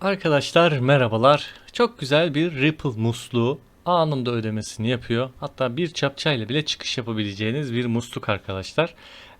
Arkadaşlar merhabalar. Çok güzel bir Ripple musluğu anında ödemesini yapıyor. Hatta bir çapçayla bile çıkış yapabileceğiniz bir musluk arkadaşlar.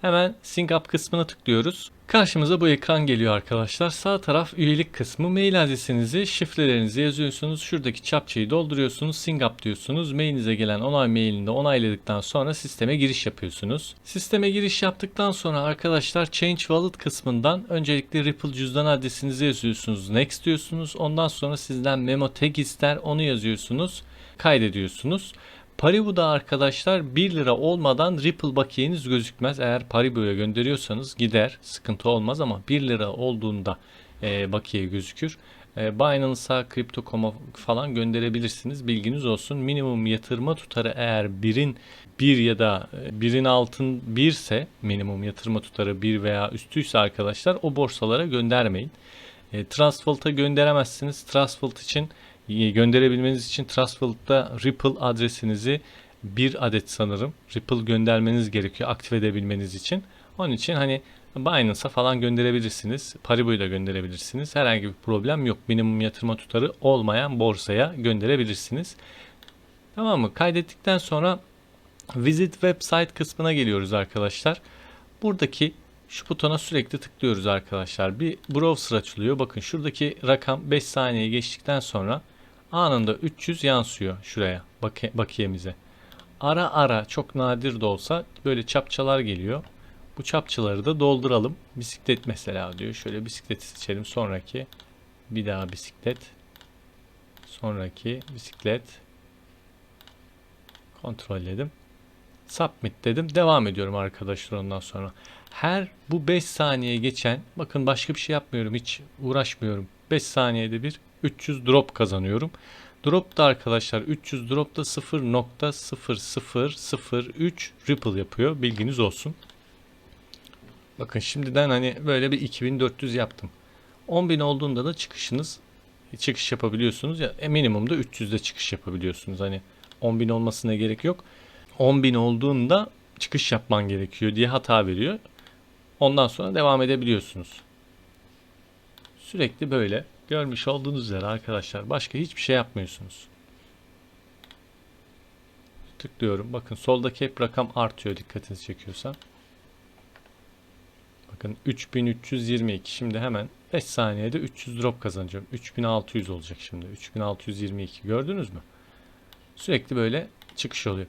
Hemen Sync Up kısmına tıklıyoruz. Karşımıza bu ekran geliyor arkadaşlar. Sağ taraf üyelik kısmı. Mail adresinizi, şifrelerinizi yazıyorsunuz. Şuradaki çapçayı dolduruyorsunuz. Sync Up diyorsunuz. Mailinize gelen onay mailini de onayladıktan sonra sisteme giriş yapıyorsunuz. Sisteme giriş yaptıktan sonra arkadaşlar Change Wallet kısmından öncelikle Ripple cüzdan adresinizi yazıyorsunuz. Next diyorsunuz. Ondan sonra sizden memo tag ister. Onu yazıyorsunuz. Kaydediyorsunuz. Paribu'da arkadaşlar 1 lira olmadan Ripple bakiyeniz gözükmez. Eğer Paribu'ya gönderiyorsanız gider. Sıkıntı olmaz ama 1 lira olduğunda e, bakiye gözükür. E, Binance'a, Crypto.com'a falan gönderebilirsiniz. Bilginiz olsun. Minimum yatırma tutarı eğer birin 1 ya da e, birin altın 1 ise minimum yatırma tutarı 1 veya üstüyse arkadaşlar o borsalara göndermeyin. E, Trustwallet'a gönderemezsiniz. Trustwallet için gönderebilmeniz için Trustwallet'ta Ripple adresinizi bir adet sanırım Ripple göndermeniz gerekiyor aktif edebilmeniz için. Onun için hani Binance'a falan gönderebilirsiniz. Paribu'yu da gönderebilirsiniz. Herhangi bir problem yok. Minimum yatırma tutarı olmayan borsaya gönderebilirsiniz. Tamam mı? Kaydettikten sonra Visit Website kısmına geliyoruz arkadaşlar. Buradaki şu butona sürekli tıklıyoruz arkadaşlar. Bir browser açılıyor. Bakın şuradaki rakam 5 saniye geçtikten sonra anında 300 yansıyor şuraya baki- bakiyemize. Ara ara çok nadir de olsa böyle çapçalar geliyor. Bu çapçaları da dolduralım. Bisiklet mesela diyor. Şöyle bisikleti seçelim. Sonraki bir daha bisiklet. Sonraki bisiklet. Kontrolledim. Submit dedim. Devam ediyorum arkadaşlar ondan sonra. Her bu 5 saniye geçen bakın başka bir şey yapmıyorum hiç uğraşmıyorum. 5 saniyede bir 300 drop kazanıyorum. Drop da arkadaşlar 300 drop da 0.0003 ripple yapıyor. Bilginiz olsun. Bakın şimdiden hani böyle bir 2400 yaptım. 10.000 olduğunda da çıkışınız çıkış yapabiliyorsunuz ya e, minimumda 300'de çıkış yapabiliyorsunuz. Hani 10.000 olmasına gerek yok. 10.000 olduğunda çıkış yapman gerekiyor diye hata veriyor. Ondan sonra devam edebiliyorsunuz. Sürekli böyle görmüş olduğunuz üzere arkadaşlar başka hiçbir şey yapmıyorsunuz. Tıklıyorum. Bakın soldaki hep rakam artıyor dikkatinizi çekiyorsa. Bakın 3322. Şimdi hemen 5 saniyede 300 drop kazanacağım. 3600 olacak şimdi. 3622 gördünüz mü? Sürekli böyle çıkış oluyor.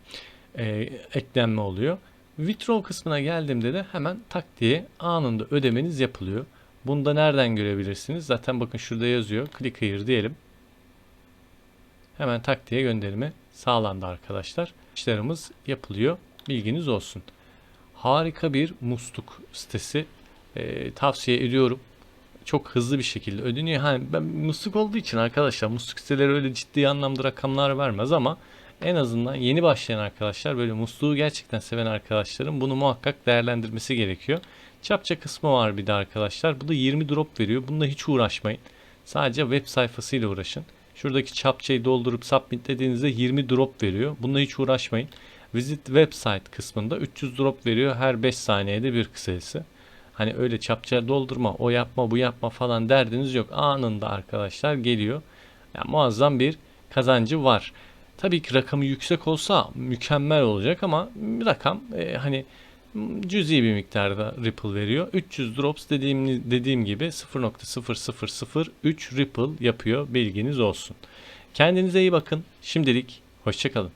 Ee, eklenme oluyor. Withdraw kısmına geldiğimde de hemen tak diye anında ödemeniz yapılıyor. Bunu da nereden görebilirsiniz? Zaten bakın şurada yazıyor. Click here diyelim. Hemen tak diye gönderimi sağlandı arkadaşlar. İşlerimiz yapılıyor. Bilginiz olsun. Harika bir musluk sitesi. Ee, tavsiye ediyorum. Çok hızlı bir şekilde ödeniyor. Hani ben musluk olduğu için arkadaşlar musluk siteleri öyle ciddi anlamda rakamlar vermez ama en azından yeni başlayan arkadaşlar böyle musluğu gerçekten seven arkadaşların bunu muhakkak değerlendirmesi gerekiyor. Çapça kısmı var bir de arkadaşlar. Bu da 20 drop veriyor. Bununla hiç uğraşmayın. Sadece web sayfasıyla uğraşın. Şuradaki çapçayı doldurup submit dediğinizde 20 drop veriyor. Bununla hiç uğraşmayın. Visit website kısmında 300 drop veriyor her 5 saniyede bir kısası. Hani öyle çapça doldurma, o yapma, bu yapma falan derdiniz yok. Anında arkadaşlar geliyor. Yani muazzam bir kazancı var. Tabii ki rakamı yüksek olsa mükemmel olacak ama rakam e, hani cüzi bir miktarda Ripple veriyor. 300 drops dediğim dediğim gibi 0.0003 Ripple yapıyor. Bilginiz olsun. Kendinize iyi bakın. Şimdilik hoşçakalın.